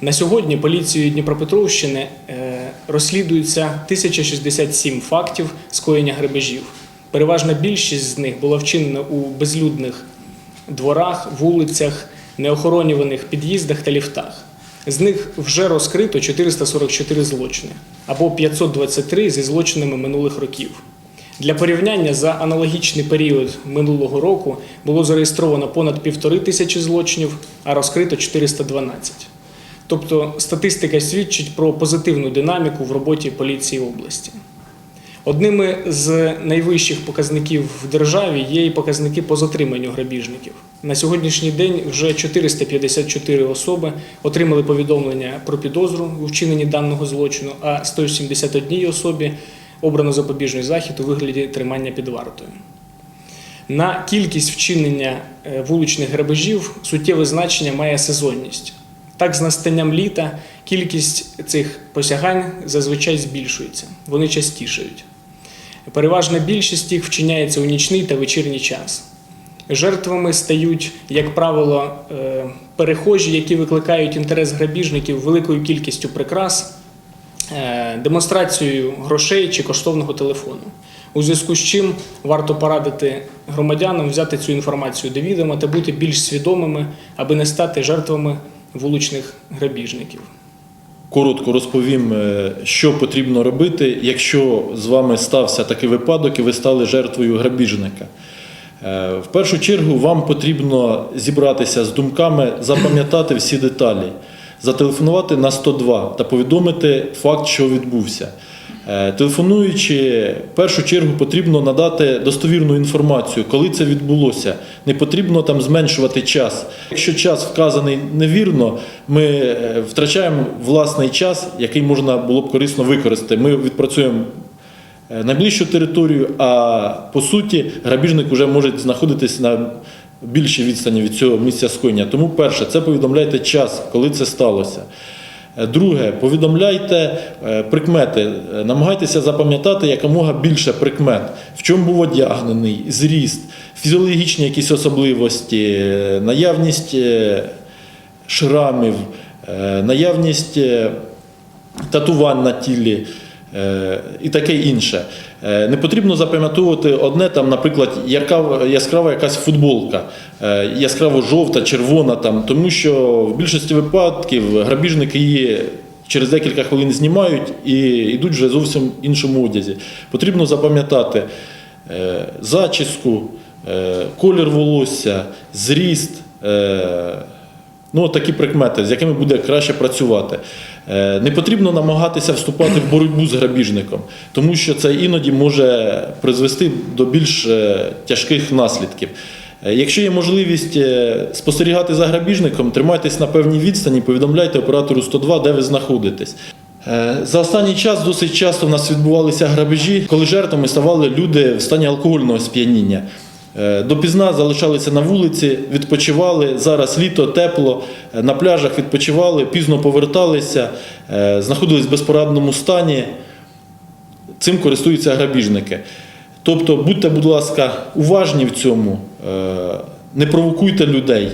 На сьогодні поліцією Дніпропетровщини е, розслідується 1067 фактів скоєння грабежів. Переважна більшість з них була вчинена у безлюдних дворах, вулицях, неохоронюваних під'їздах та ліфтах. З них вже розкрито 444 злочини або 523 зі злочинами минулих років. Для порівняння за аналогічний період минулого року було зареєстровано понад півтори тисячі злочинів, а розкрито 412. Тобто статистика свідчить про позитивну динаміку в роботі поліції області. Одними з найвищих показників в державі є і показники по затриманню грабіжників. На сьогоднішній день вже 454 особи отримали повідомлення про підозру у вчиненні даного злочину, а 171 особі обрано запобіжний захід у вигляді тримання під вартою. На кількість вчинення е, вуличних грабежів суттєве значення має сезонність. Так, з настанням літа кількість цих посягань зазвичай збільшується, вони частішають. Переважна більшість їх вчиняється у нічний та вечірній час. Жертвами стають, як правило, е, перехожі, які викликають інтерес грабіжників великою кількістю прикрас, е, демонстрацією грошей чи коштовного телефону. У зв'язку з чим варто порадити громадянам взяти цю інформацію до відома та бути більш свідомими, аби не стати жертвами вуличних грабіжників. Коротко розповім, е, що потрібно робити, якщо з вами стався такий випадок і ви стали жертвою грабіжника. Е, В першу чергу вам потрібно зібратися з думками, запам'ятати всі деталі, зателефонувати на 102 та повідомити факт, що відбувся. Е, Телефонуючи, в першу чергу потрібно надати достовірну інформацію, коли це відбулося. Не потрібно там зменшувати час. Якщо час вказаний невірно, ми е, втрачаємо власний час, який можна було б корисно використати. Ми відпрацюємо е, найближчу територію, а по суті, грабіжник вже може знаходитись на більшій відстані від цього місця скоєння. Тому, перше, це повідомляйте час, коли це сталося. Друге, повідомляйте е, прикмети, Е, намагайтеся запам'ятати якомога більше прикмет, в чому був одягнений, зріст, фізіологічні якісь особливості, е, наявність шрамів, наявність татувань на тілі і таке інше. Е, Не потрібно запам'ятовувати одне, там, наприклад, яскрава якась футболка, е, яскраво жовта, червона, там, тому що в більшості випадків грабіжники її через декілька хвилин знімають і йдуть вже зовсім іншому одязі. Потрібно запам'ятати е, зачіску, е, колір волосся, зріст. е, Ну, такі прикмети, з якими буде краще працювати. Е, Не потрібно намагатися вступати в боротьбу з грабіжником, тому що це іноді може призвести до більш е, тяжких наслідків. Е, Якщо є можливість спостерігати за грабіжником, тримайтесь на певній відстані, повідомляйте оператору 102, де ви знаходитесь. За останній час досить часто в нас відбувалися грабежі, коли жертвами ставали люди в стані алкогольного сп'яніння. Е, Допізна залишалися на вулиці, відпочивали. Зараз літо, тепло, е, на пляжах відпочивали, пізно поверталися, е, знаходились в безпорадному стані. Цим користуються грабіжники. Тобто, будьте, будь ласка, уважні в цьому, не провокуйте людей.